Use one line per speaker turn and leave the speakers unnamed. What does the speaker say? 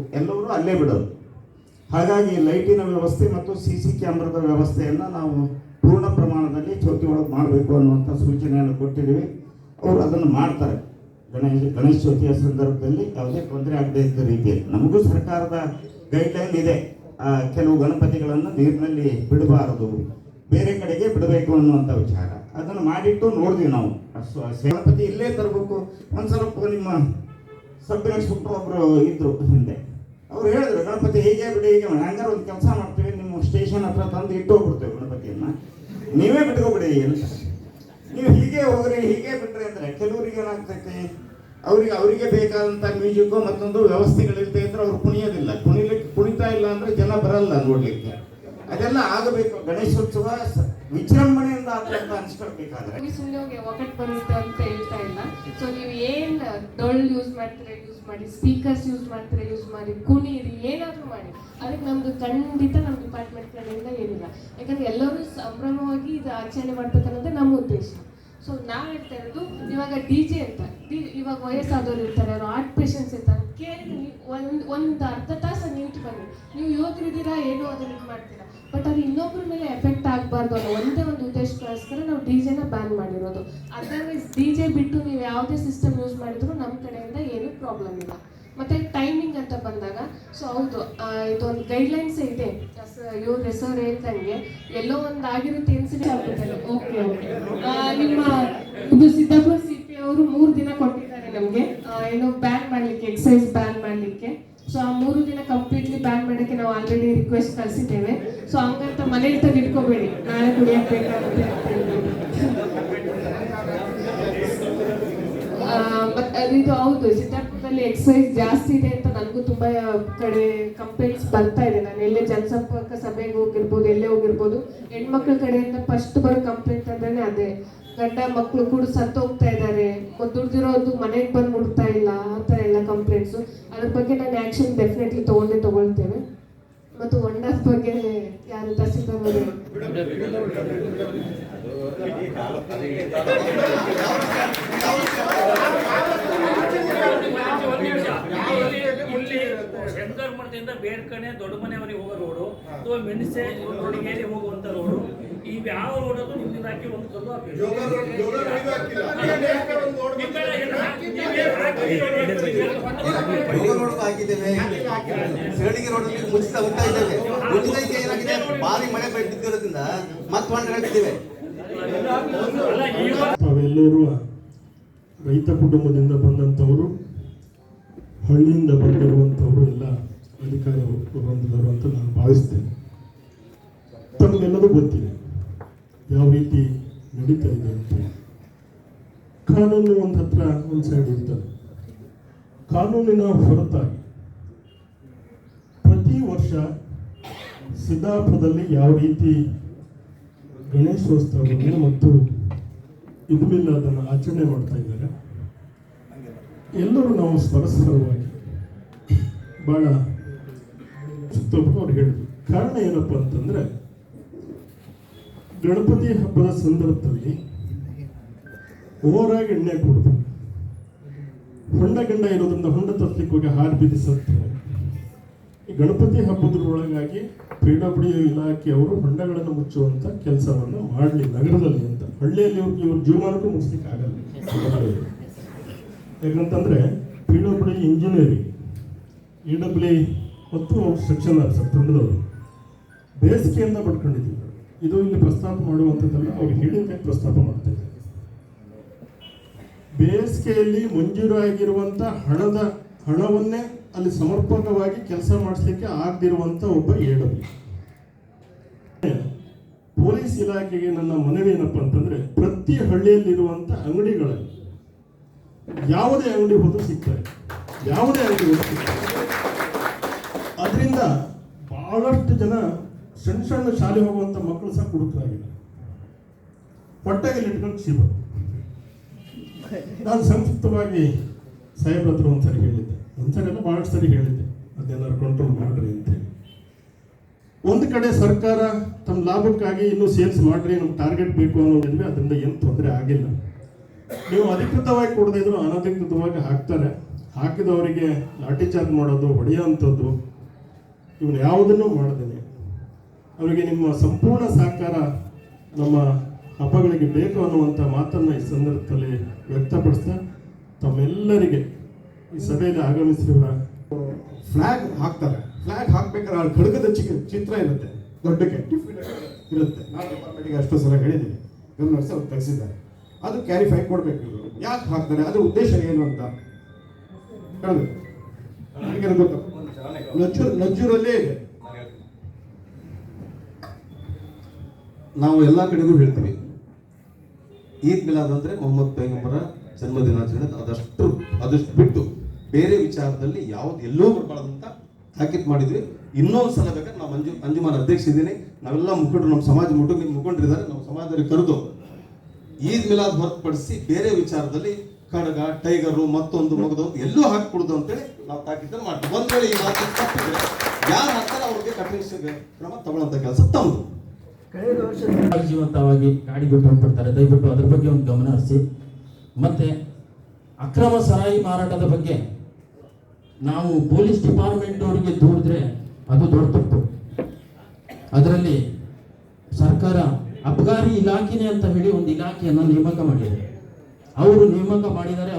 ಎಲ್ಲವರು ಅಲ್ಲೇ ಬಿಡೋದು. ಹಾಗಾಗಿ ಲೈಟಿನ ವ್ಯವಸ್ಥೆ ಮತ್ತು ಸಿ ಸಿ ಕ್ಯಾಮ್ರಾದ ವ್ಯವಸ್ಥೆಯನ್ನು ನಾವು ಪೂರ್ಣ ಪ್ರಮಾಣದಲ್ಲಿ ಚೌತಿ ಒಳಗೆ ಮಾಡಬೇಕು ಅನ್ನುವಂಥ ಸೂಚನೆಯನ್ನು ಕೊಟ್ಟಿದ್ದೀವಿ. ಅವರು ಅದನ್ನು ಮಾಡ್ತಾರೆ. ಗಣೇಶ ಗಣೇಶ ಚೌತಿಯ ಸಂದರ್ಭದಲ್ಲಿ ಯಾವುದೇ ತೊಂದರೆ ಆಗದೇ ಇದ್ದ ರೀತಿಯಲ್ಲಿ. ನಮಗೂ ಸರ್ಕಾರದ ಗೈಡ್ಲೈನ್ ಇದೆ. ಕೆಲವು ಗಣಪತಿಗಳನ್ನು ನೀರಿನಲ್ಲಿ ಬಿಡಬಾರದು. ಬೇರೆ ಕಡೆಗೆ ಬಿಡಬೇಕು ಅನ್ನುವಂಥ ವಿಚಾರ. ಅದನ್ನು ಮಾಡಿಟ್ಟು ನೋಡಿದ್ವಿ ನಾವು. ಗಣಪತಿ ಇಲ್ಲೇ ತರಬೇಕು. ಒಂದು ಸ್ವಲ್ಪ ನಿಮ್ಮ ಸಬ್ ಇನ್ಸ್ಪೆಕ್ಟರ್ ಒಬ್ಬರು ಇದ್ರು ಹಿಂದೆ. ಅವ್ರು ಹೇಳಿದ್ರು, ಗಣಪತಿ ಹೀಗೆ ಬಿಡಿ, ಹೀಗೆ ಮಾಡಿ. ಹಂಗಾರೆ ಒಂದು ಕೆಲಸ ಮಾಡ್ತೀವಿ, ನಿಮ್ಮ ಸ್ಟೇಷನ್ ಹತ್ರ ತಂದು ಇಟ್ಟು ಹೋಗ್ಬಿಡ್ತೇವೆ ಗಣಪತಿಯನ್ನ. ನೀವೇ ಬಿಟ್ಕೋಬಿಡಿ ಅಂತ. ನೀವು ಹೀಗೆ ಹೋಗ್ರಿ, ಹೀಗೆ ಬಿಟ್ರಿ ಅಂದ್ರೆ ಕೆಲವರಿಗೆ ಏನಾಗ್ತೈತಿ? ಅವ್ರಿಗೆ, ಅವರಿಗೆ ಬೇಕಾದಂತ ಮ್ಯೂಸಿಕ್ ಮತ್ತೊಂದು ವ್ಯವಸ್ಥೆಗಳಿಲ್ಲದೆ ಇದ್ರೆ ಅವ್ರು ಕುಣಿಯೋದಿಲ್ಲ. ಕುಣಿಲಿಕ್ಕೆ ಕುಣಿತಾ ಇಲ್ಲ ಅಂದ್ರೆ ಜನ ಬರಲ್ಲ ನೋಡ್ಲಿಕ್ಕೆ. ಅದೆಲ್ಲ ಆಗಬೇಕು. ಗಣೇಶೋತ್ಸವ ವಿಜೃಂಭಣೆಯಿಂದ ಆಗ್ತಂತ ಅನ್ಸ್ಕೊಳ್ಬೇಕಾದ್ರೆ.
ಸುಮ್ಮನೆ ಹೋಗಿ ಒಗಟ್ ಬರುತ್ತೆ ಅಂತ ಹೇಳ್ತಾ ಇಲ್ಲ. ಸೊ ನೀವು ಏನ್ ಡೊಳ್ಳು ಯೂಸ್ ಮಾಡ್ತೀರಾ ಯೂಸ್ ಮಾಡಿ ಸ್ಪೀಕರ್ಸ್ ಯೂಸ್ ಮಾಡ್ತೀರಾ ಯೂಸ್ ಮಾಡಿ ಕುಣೀರಿ ಏನಾದ್ರೂ ಮಾಡಿ. ಅದಕ್ಕೆ ನಮ್ದು ಖಂಡಿತ ನಮ್ಮ ಡಿಪಾರ್ಟ್ಮೆಂಟ್ ಕಡೆಯಿಂದ ಏನಿಲ್ಲ. ಯಾಕಂದ್ರೆ ಎಲ್ಲರೂ ಸಂಭ್ರಮವಾಗಿ ಇದು ಆಚರಣೆ ಮಾಡ್ಬೇಕನ್ನೋದೇ ನಮ್ಮ ಉದ್ದೇಶ. ಸೊ ನಾವು ಹೇಳ್ತಾ ಇರೋದು, ಇವಾಗ ಡಿ ಜೆ ಅಂತ. ಇವಾಗ ವಯಸ್ಸಾದವ್ರು ಇರ್ತಾರೆ, ಅವರು ಆರ್ಟ್ ಪೇಷನ್ಸ್ ಇರ್ತಾರೆ ಕೇಳಿ ಒಂದು ಒಂದು ಅರ್ಧ ಯುವಕರಿದ್ದೀರಾ ಏನೋ ಅದನ್ನ ಇದು ಮಾಡ್ತೀರಾ? ಬಟ್ ಅದು ಇನ್ನೊಬ್ಬರ ಮೇಲೆ ಎಫೆಕ್ಟ್ ಆಗಬಾರ್ದು ಅನ್ನೋ ಒಂದೇ ಒಂದು ಉದ್ದೇಶಕ್ಕೋಸ್ಕರ ನಾವು ಡಿ ಜೆನ ಬ್ಯಾನ್ ಮಾಡಿರೋದು. ಅದರ್ವೈಸ್ ಡಿ ಜೆ ಬಿಟ್ಟು ನೀವು ಯಾವುದೇ ಸಿಸ್ಟಮ್ ಯೂಸ್ ಮಾಡಿದ್ರು ನಮ್ಮ ಕಡೆಯಿಂದ ಏನೂ ಪ್ರಾಬ್ಲಮ್ ಇಲ್ಲ. ಮತ್ತೆ ಟೈಮಿಂಗ್ ಅಂತ ಬಂದಾಗ ಸೊ ಹೌದು ಇದೊಂದು ಗೈಡ್ಲೈನ್ಸ್ ಇದೆ. ಇವ್ರ ಹೆಸರು ಹೇಳ್ದಂಗೆ ಎಲ್ಲೋ ಒಂದು ಆಗಿರುತ್ತೆ ಇನ್ಸಿಡೆಂಟ್ ಆಗುತ್ತೆ. ಓಕೆ ಓಕೆ ನಿಮ್ಮ ಇದು ಸಿದ್ದಾಪುರ ಸಿ ಪಿ ಅವರು ಮೂರು ದಿನ ಕೊಟ್ಟಿದ್ದಾರೆ ನಮಗೆ. ಏನೋ ಬ್ಯಾನ್ ಮಾಡಲಿಕ್ಕೆ ಎಕ್ಸೈಸ್ ಬ್ಯಾನ್ ಮಾಡಲಿಕ್ಕೆ ಸೊ ಆ ಮೂರು ದಿನ ಕಂಪ್ಲೀಟ್ಲಿ ಬ್ಯಾನ್ ಮಾಡೋಕ್ಕೆ ನಾವು ಆಲ್ರೆಡಿ ರಿಕ್ವೆಸ್ಟ್ ಕಳಿಸಿದ್ದೇವೆ. ಸೊ ಹಂಗಂತ ಮನೇಲಿ ತಂದು ಇಟ್ಕೋಬೇಡಿ. ನಾಳೆ ಕುಡಿಯಕ್ಕೆ ಬೇಕಾಗುತ್ತೆ ಇದು ಹೌದು. ಸಿದ್ದಾಪುರದಲ್ಲಿ ಎಕ್ಸಸೈಸ್ ಜಾಸ್ತಿ ಇದೆ ಅಂತ ನನಗೂ ತುಂಬಾ ಕಡೆ ಕಂಪ್ಲೇಂಟ್ಸ್ ಬರ್ತಾ ಇದೆ. ನಾನು ಎಲ್ಲೇ ಜನಸಂಪರ್ಕ ಸಭೆಗೆ ಹೋಗಿರ್ಬೋದು, ಎಲ್ಲೇ ಹೋಗಿರ್ಬೋದು, ಹೆಣ್ಮಕ್ಳ ಕಡೆಯಿಂದ ಫಸ್ಟ್ ಬರೋ ಕಂಪ್ಲೇಂಟ್ ಅಂದ್ರೆ ಅದೇ. ಗಂಡ ಮಕ್ಕಳು ಕೂಡ ಸತ್ತು ಹೋಗ್ತಾ ಇದ್ದಾರೆ ದುಡ್ದಿರೋದು ಮನೆಗೆ ಬಂದು ಮುಡ್ತಾ ಇಲ್ಲ. ಆ ಥರ ಎಲ್ಲ ಕಂಪ್ಲೇಂಟ್ಸು ಅದ್ರ ಬಗ್ಗೆ ನಾನು ಆ್ಯಕ್ಷನ್ ಡೆಫಿನೆಟ್ಲಿ ತೊಗೊಂಡೇ ತಗೊಳ್ತೇವೆ. ಮತ್ತು ಒಂಡಾಸ್ ಬಗ್ಗೆ ಯಾರು
ತರಿಸಿದ್ದಾರೆ ಮಠದಿಂದ ಬೇಡ್ಕಣೆ ದೊಡ್ಡ ಮನೆಯವರಿಗೆ ಹೋಗೋ ರೋಡು ಅಥವಾ ಮೆಣಸೆ ರೋಡಿಗೆ ಹೋಗುವಂತ ರೋಡು ಈಗ ಯಾವ ರೋಡ್ ಅದು ನಿಮ್ಮಿಂದ ಹಾಕಿ ಒಂದು ಕಲ್ಲು ಹಾಕ್ಬೇಕು.
ರೋಡ್
ಹಾಕಿದ್ದೇವೆ ಸರಳಿಗೆ ರೋಡ್ ಮುಚ್ಚಿತ ಹೋಗ್ತಾ ಇದ್ದೇವೆ. ಮುಚ್ಚಿದ ಈಗ ಏನಾಗಿದೆ? ಭಾರಿ ಮಳೆ ಬಿದ್ದಿರೋದ್ರಿಂದ ಮತ್ತೆ
ಅಲ್ಲ ಇವಾಗ
ತಾವೆಲ್ಲರೂ ರೈತ ಕುಟುಂಬದಿಂದ ಬಂದಂಥವರು, ಹಳ್ಳಿಯಿಂದ ಬಂದಿರುವಂಥವರು ಎಲ್ಲ ಅಧಿಕಾರ ಬಂದಿದ್ದಾರೆ ಅಂತ ನಾನು ಭಾವಿಸ್ತೇನೆ. ತಮಗೆಲ್ಲರೂ ಗೊತ್ತಿದೆ, ಯಾವ ರೀತಿ ನಡೀತಾ ಇದೆ ಅಂತ. ಕಾನೂನು ಒಂದು ಹತ್ರ ಒಂದು ಸೈಡ್ ಇರ್ತದೆ. ಕಾನೂನಿನ ಹೊರತಾಗಿ ಪ್ರತಿ ವರ್ಷ ಸಿದ್ದಾಪುರದಲ್ಲಿ ಯಾವ ರೀತಿ ಗಣೇಶೋತ್ಸವವನ್ನು ಮತ್ತು ಇದುಮಿಲ್ಲ ಅದನ್ನು ಆಚರಣೆ ಮಾಡ್ತಾ ಇದ್ದಾರೆ. ಎಲ್ಲರೂ ನಾವು ಸ್ಪರಸ್ಪರವಾಗಿ ಭಾಳ ಸುತ್ತೊಬ್ಬರು ಅವ್ರು ಹೇಳಿದ್ರು. ಕಾರಣ ಏನಪ್ಪ ಅಂತಂದ್ರೆ, ಗಣಪತಿ ಹಬ್ಬದ ಸಂದರ್ಭದಲ್ಲಿ ಓವರಾಗಿ ಎಣ್ಣೆ ಕೊಡೋದು ಹೊಂಡ ಗಂಡ ಇರೋದ್ರಿಂದ ಹೊಂಡ ತರ್ಲಿಕ್ಕೆ ಹೋಗಿ ಹಾರು ಬಿದ್ದು ಸತ್ತಾರೆ. ಈ ಗಣಪತಿ ಹಬ್ಬದೊಳಗಾಗಿ ಪಿ ಇಲಾಖೆಯವರು ಹೊಂಡಗಳನ್ನು ಮುಚ್ಚುವಂತ ಕೆಲಸವನ್ನು ಮಾಡಲಿ ನಗರದಲ್ಲಿ ಅಂತ. ಹಳ್ಳಿಯಲ್ಲಿ ಇವ್ರ ಜೀವಮಾನಕ್ಕೂ ಮುಗಿಸ್ಲಿಕ್ಕೆ ಆಗಲ್ಲ. ಯಾಕಂತಂದರೆ P W engineering E W ಮತ್ತು ಸೆಕ್ಷನ್ ಆಫೀಸರ್, ತಂಡದವರು ಬೇಸಿಗೆಯಿಂದ ಪಡ್ಕೊಂಡಿದ್ದೀವಿ. ಇದು ಇಲ್ಲಿ ಪ್ರಸ್ತಾಪ ಮಾಡುವಂಥದ್ದಲ್ಲ ಅವ್ರು ಹೇಳಿಕೆ ಪ್ರಸ್ತಾಪ ಮಾಡ್ತಾ ಇದ್ದಾರೆ. ಬೇಸಿಗೆಯಲ್ಲಿ ಮಂಜೂರಾಗಿರುವಂಥ ಹಣದ ಹಣವನ್ನೇ ಅಲ್ಲಿ ಸಮರ್ಪಕವಾಗಿ ಕೆಲಸ ಮಾಡಿಸ್ಲಿಕ್ಕೆ ಆಗದಿರುವಂಥ ಒಬ್ಬ ಏಡಬ ಪೊಲೀಸ್ ಇಲಾಖೆಗೆ ನನ್ನ ಮನವಿ ಏನಪ್ಪ ಅಂತಂದ್ರೆ ಪ್ರತಿ ಹಳ್ಳಿಯಲ್ಲಿರುವಂಥ ಅಂಗಡಿಗಳಲ್ಲಿ ಯಾವುದೇ ಅಂಗಡಿ ಹೋದ್ರೂ ಸಿಗ್ತಾರೆ. ಯಾವುದೇ ಅಂಗಡಿ ಹೋದ್ರೂ ಸಿಗ್ತಾರೆ. ಅದರಿಂದ ಬಹಳಷ್ಟು ಜನ ಸಣ್ಣ ಸಣ್ಣ ಶಾಲೆ ಹೋಗುವಂಥ ಮಕ್ಕಳು ಸಹ ಕುಡುಕರಾಗಿದ್ದಾರೆ ಹೊಟ್ಟೆಗೆ ಇಟ್ಕೊಂಡು ಶಿವ ನಾನು ಸಂಕ್ಷಿಪ್ತವಾಗಿ ಸಾಹೇಬ್ರ ಹತ್ರ ಒಂದ್ಸರಿ ಹೇಳಿದ್ದೆ. ಒಂದ್ಸರಿ ಎಲ್ಲ ಬಹಳಷ್ಟು ಸರಿ ಹೇಳಿದ್ದೆ. ಅದನ್ನೆಲ್ಲರೂ ಕಂಟ್ರೋಲ್ ಮಾಡ್ರಿ ಅಂತೇಳಿ. ಒಂದು ಕಡೆ ಸರ್ಕಾರ ತಮ್ಮ ಲಾಭಕ್ಕಾಗಿ ಇನ್ನೂ ಸೇಲ್ಸ್ ಮಾಡ್ರಿ, ನಮ್ಗೆ ಟಾರ್ಗೆಟ್ ಬೇಕು ಅನ್ನೋದಿದ್ವಿ ಅದರಿಂದ ಏನು ತೊಂದರೆ ಆಗಿಲ್ಲ. ನೀವು ಅಧಿಕೃತವಾಗಿ ಕೊಡದೇ ಇದ್ರು ಅನಧಿಕೃತವಾಗಿ ಹಾಕ್ತಾರೆ. ಹಾಕಿದವರಿಗೆ ಲಾಠಿ ಚಾರ್ಜ್ ಮಾಡೋದು, ಹೊಡೆಯುವಂಥದ್ದು, ಇವನು ಯಾವುದನ್ನು ಮಾಡದೇನೆ ಅವರಿಗೆ ನಿಮ್ಮ ಸಂಪೂರ್ಣ ಸಹಕಾರ ನಮ್ಮ ಹಬ್ಬಗಳಿಗೆ ಬೇಕು ಅನ್ನುವಂಥ ಮಾತನ್ನು ಈ ಸಂದರ್ಭದಲ್ಲಿ ವ್ಯಕ್ತಪಡಿಸ್ತಾ ತಮ್ಮೆಲ್ಲರಿಗೆ ಈ ಸಭೆಯಲ್ಲಿ ಆಗಮಿಸಿರುವ
ಫ್ಲಾಗ್ ಹಾಕ್ತಾರೆ. ಫ್ಲಾಗ್ ಹಾಕ್ಬೇಕಾದ್ರೆ ಆ ಖಡ್ಗದ ಚಿಕ್ಕ ಚಿತ್ರ ಇರುತ್ತೆ. ದೊಡ್ಡಕ್ಕೆ ಇರುತ್ತೆ. ನಾನು ಡಿಪಾರ್ಟ್ಮೆಂಟಿಗೆ ಅಷ್ಟು ಸಲ ಹೇಳಿದ್ದೀನಿ ಗಮನಿಸಿ ಅವ್ರು ತೆಗೆಸಿದ್ದಾರೆ ಅದು ಕ್ಯಾರಿಫೈ ಕೊಡ್ಬೇಕು ಇವರು. ಯಾಕೆ ಹಾಕ್ತಾರೆ? ಅದ್ರ ಉದ್ದೇಶ ಏನು ಅಂತ? ಗೊತ್ತು? ನಜ್ಜೂರ್, ನಜ್ಜೂರಲ್ಲೇ ಇದೆ.
ನಾವು ಎಲ್ಲ ಕಡೆಗೂ ಹೇಳ್ತೀವಿ. ಈದ್ ಮಿಲಾದ್ ಅಂದ್ರೆ ಮೊಹಮ್ಮದ್ ಪೈಗಂಬರ ಜನ್ಮ ದಿನಾಚರಣೆ ಅದಷ್ಟು ಅದಷ್ಟು ಬಿಟ್ಟು ಬೇರೆ ವಿಚಾರದಲ್ಲಿ ಯಾವ್ದು ಎಲ್ಲೋ ಬರಬಾರ್ದು ಅಂತ ಮಾಡಿದ್ವಿ. ಇನ್ನೊಂದು ಸಲ ಬೇಕಾದ್ರೆ ನಾವು ಅಂಜು ಅಂಜುಮಾನ್ ಅಧ್ಯಕ್ಷ ಇದ್ದೀನಿ. ನಾವೆಲ್ಲ ಮುಖಂಡರು ನಮ್ಮ ಸಮಾಜ ಮುಟ್ಟು ಮುಖಂಡರಿದ್ದಾರೆ ನಮ್ಮ ಸಮಾಜದಲ್ಲಿ ಕರೆದು ಈದ್ ಮಿಲಾದ್ ಹೊರತುಪಡಿಸಿ ಬೇರೆ ವಿಚಾರದಲ್ಲಿ ಕಡಗ, ಟೈಗರು, ಮತ್ತೊಂದು ಮಗದೊಂದು ಎಲ್ಲೂ ಹಾಕ್ಬಿಡುದು ಅಂತೇಳಿ ನಾವು ತಾಕೀತನ್ನು ಮಾಡ್ತೀವಿ. ಒಂದ್ ವೇಳೆ ಈ ಮಾತು ಯಾರು ಹಾಕ್ತಾರೆ ಅವ್ರಿಗೆ ಕಠಿಣ ಕ್ರಮ ತಗೊಳ್ಳೋಂಥ ಕೆಲಸ ತಮ್ಮದು
ಜೀವಂತವಾಗಿ ಗಾಡಿ ಬಿಟ್ಟು ಹೋಗ್ಬಿಡ್ತಾರೆ ದಯವಿಟ್ಟು ಅದ್ರ ಬಗ್ಗೆ ಒಂದು ಗಮನ ಹರಿಸಿ. ಮತ್ತೆ ಅಕ್ರಮ ಸರಾಯಿ ಮಾರಾಟದ ಬಗ್ಗೆ ನಾವು ಪೊಲೀಸ್ ಡಿಪಾರ್ಟ್ಮೆಂಟ್ ಅವರಿಗೆ ದೂರಿದ್ರೆ ಅದು ದೊಡ್ಡ ತಪ್ಪು. ಅದರಲ್ಲಿ ಸರ್ಕಾರ ಅಬ್ಗಾರಿ ಇಲಾಖೆನೇ ಅಂತ ಹೇಳಿ ಒಂದು ಇಲಾಖೆಯನ್ನು ನೇಮಕ ಮಾಡಿದೆ. ಅವರು ನೇಮಕ ಮಾಡಿದ್ದಾರೆ